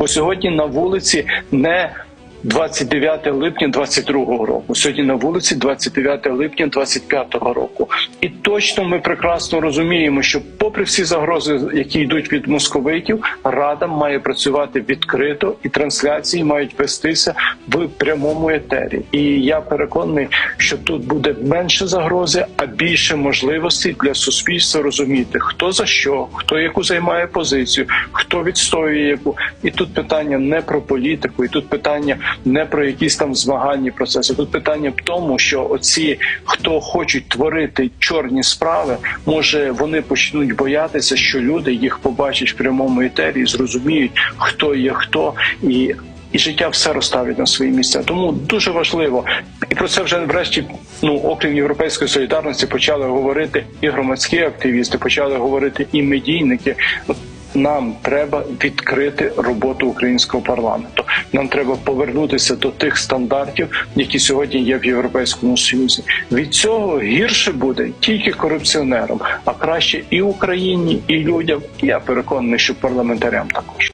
Бо сьогодні на вулиці не 29 липня 22 року. Сьогодні на вулиці 29 липня 25 року. І точно ми прекрасно розуміємо, що, попри всі загрози, які йдуть від московитів, рада має працювати відкрито, і трансляції мають вестися в прямому етері. І я переконаний, що тут буде менше загрози, а більше можливостей для суспільства розуміти, хто за що, хто яку займає позицію, хто відстоює яку. І тут питання не про політику, і тут питання не про якісь там змагальні процеси. Тут питання в тому, що оці, хто хочуть творити чорні справи, може вони почнуть боятися, що люди їх побачать в прямому етері, зрозуміють, хто є хто і. І життя все розставить на свої місця. Тому дуже важливо, і про це вже врешті, ну окрім європейської солідарності, почали говорити і громадські активісти, почали говорити і медійники. Нам треба відкрити роботу українського парламенту. Нам треба повернутися до тих стандартів, які сьогодні є в Європейському Союзі. Від цього гірше буде тільки корупціонерам, а краще і Україні, і людям. Я переконаний, що парламентарям також.